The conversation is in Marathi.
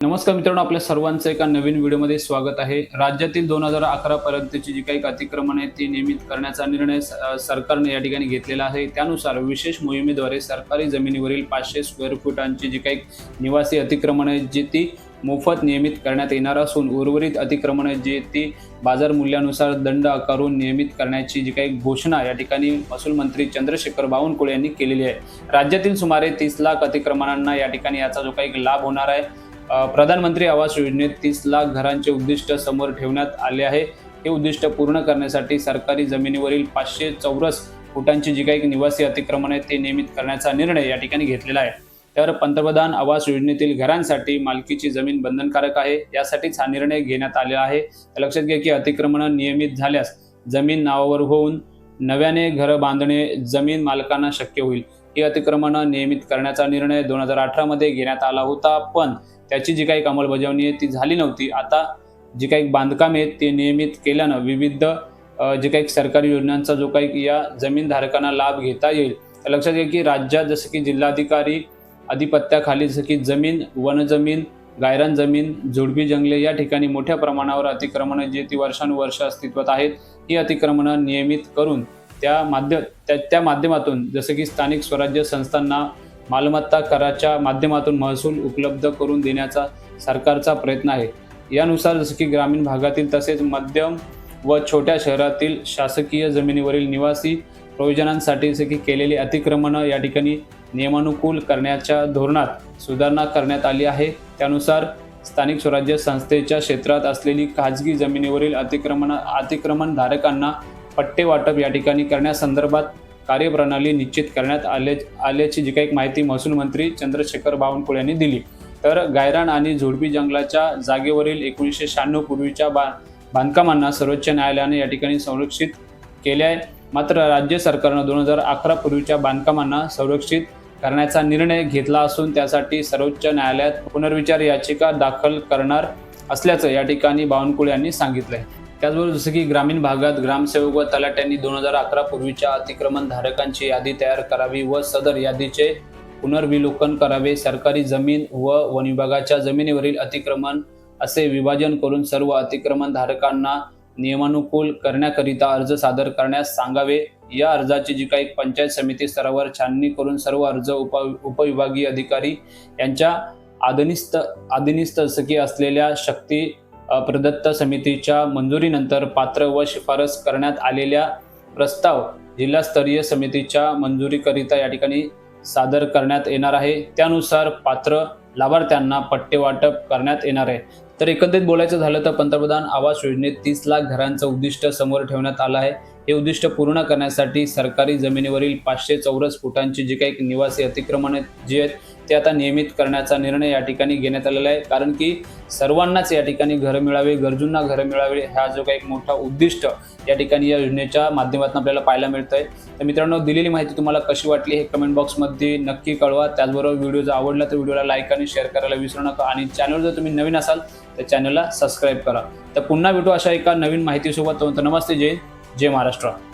नमस्कार मित्रांनो आपल्या सर्वांचं एका नवीन व्हिडिओमध्ये स्वागत आहे. राज्यातील दोन हजार अकरा पर्यंतची जी काही अतिक्रमण आहे ती नियमित करण्याचा निर्णय सरकारने या ठिकाणी घेतलेला आहे. त्यानुसार विशेष मोहिमेद्वारे सरकारी जमिनीवरील पाचशे स्क्वेअर फुटांची जी काही निवासी अतिक्रमण आहे जी ती मोफत नियमित करण्यात येणार असून उर्वरित अतिक्रमण आहे जी ती बाजार मूल्यानुसार दंड आकारून नियमित करण्याची जी काही घोषणा या ठिकाणी महसूल मंत्री चंद्रशेखर बावनकुळे यांनी केलेली आहे. राज्यातील सुमारे तीस लाख अतिक्रमणांना या ठिकाणी याचा जो काही लाभ होणार आहे प्रधानमंत्री आवास योजनेत तीस लाख घरांचे उद्दिष्ट समोर ठेवण्यात आले आहे. हे उद्दिष्ट पूर्ण करण्यासाठी सरकारी जमिनीवरील पाचशे चौरस फुटांची जी काही निवासी अतिक्रमण आहे ते नियमित करण्याचा निर्णय या ठिकाणी घेतलेला आहे. तर पंतप्रधान आवास योजनेतील घरांसाठी मालकीची जमीन बंधनकारक आहे यासाठीच हा निर्णय घेण्यात आलेला आहे. लक्षात घ्या की अतिक्रमण नियमित झाल्यास जमीन नावावर होऊन नव्याने घरं बांधणे जमीन मालकांना शक्य होईल. ही अतिक्रमणं नियमित करण्याचा निर्णय दोन हजार अठरामध्ये घेण्यात आला होता पण त्याची जी काही अंमलबजावणी आहे ती झाली नव्हती. आता जी काही बांधकाम आहेत ते नियमित केल्यानं विविध जे काही सरकारी योजनांचा जो काही या जमीनधारकांना लाभ घेता येईल. लक्षात घ्या की राज्यात जसं की जिल्हाधिकारी अधिपत्याखाली जसं की जमीन वनजमीन गायरान जमीन झुडपी जंगले या ठिकाणी मोठ्या प्रमाणावर अतिक्रमणं जी ती वर्षानुवर्ष अस्तित्वात आहेत ही अतिक्रमणं नियमित करून त्या माध्य त्या त्या माध्यमातून जसं की स्थानिक स्वराज्य संस्थांना मालमत्ता कराच्या माध्यमातून महसूल उपलब्ध करून देण्याचा सरकारचा प्रयत्न आहे. यानुसार जसं की ग्रामीण भागातील तसेच मध्यम व छोट्या शहरातील शासकीय जमिनीवरील निवासी प्रयोजनांसाठी जसं की केलेली अतिक्रमणं या ठिकाणी नियमानुकूल करण्याच्या धोरणात सुधारणा करण्यात आली आहे. त्यानुसार स्थानिक स्वराज्य संस्थेच्या क्षेत्रात असलेली खाजगी जमिनीवरील अतिक्रमण अतिक्रमण धारकांना पट्टे वाटप या ठिकाणी करण्यासंदर्भात कार्यप्रणाली निश्चित करण्यात आले आल्याची जी काही माहिती महसूल मंत्री चंद्रशेखर बावनकुळे यांनी दिली. तर गायरान आणि झोडपी जंगलाच्या जागेवरील एकोणीसशे शहाण्णव पूर्वीच्या बा बांधकामांना सर्वोच्च न्यायालयाने या ठिकाणी संरक्षित केले आहे. मात्र राज्य सरकारनं दोन हजार अकरा पूर्वीच्या बांधकामांना संरक्षित करण्याचा निर्णय घेतला असून त्यासाठी सर्वोच्च न्यायालयात पुनर्विचार याचिका दाखल करणार असल्याचं या ठिकाणी बावनकुळे यांनी सांगितलं आहे त्याचबरोबर जसं की ग्रामीण भागात ग्रामसेवक व तलाट्यांनी दोन हजार अकरा पूर्वीच्या अतिक्रमण धारकांची यादी तयार करावी व सदर यादीचे पुनर्विलोकन करावे सरकारी जमीन व वन विभागाच्या जमिनीवरील अतिक्रमण असे विभाजन करून सर्व अतिक्रमण धारकांना नियमानुकूल करण्याकरिता अर्ज सादर करण्यास सांगावे. या अर्जाची जी काही पंचायत समिती स्तरावर छाननी करून सर्व अर्ज उप उपविभागीय अधिकारी यांच्या आधनिस्त आधीनिस्त असलेल्या शक्ती प्रदत्त समितीच्या मंजुरीनंतर पात्र व शिफारस करण्यात आलेल्या प्रस्ताव जिल्हास्तरीय समितीच्या मंजुरीकरिता या ठिकाणी सादर करण्यात येणार आहे. त्यानुसार पात्र लाभार्थ्यांना पट्टे वाटप करण्यात येणार आहे. तर एकंदरीत बोलायचं झालं तर पंतप्रधान आवास योजनेत तीस लाख घरांचं उद्दिष्ट समोर ठेवण्यात आलं आहे. हे उद्दिष्ट पूर्ण करण्यासाठी सरकारी जमिनीवरील पाचशे चौरस फुटांची जी काही निवासी अतिक्रमण आहेत जी आहेत ते आता नियमित करण्याचा निर्णय या ठिकाणी घेण्यात आलेला आहे. कारण की सर्वांनाच या ठिकाणी घरं मिळावे गरजूंना घरं मिळावे हा जो काही एक मोठा उद्दिष्ट या ठिकाणी या योजनेच्या माध्यमातून आपल्याला पाहायला मिळतं आहे तर मित्रांनो दिलेली माहिती तुम्हाला कशी वाटली हे कमेंट बॉक्समध्ये नक्की कळवा. त्याचबरोबर व्हिडिओ जर आवडला तर व्हिडिओला लाईक आणि शेअर करायला विसरू नका. आणि चॅनल जर तुम्ही नवीन असाल तर चॅनलला सबस्क्राईब करा. तर पुन्हा भेटू अशा एका नवीन माहितीसोबत. नमस्ते जय जय महाराष्ट्र.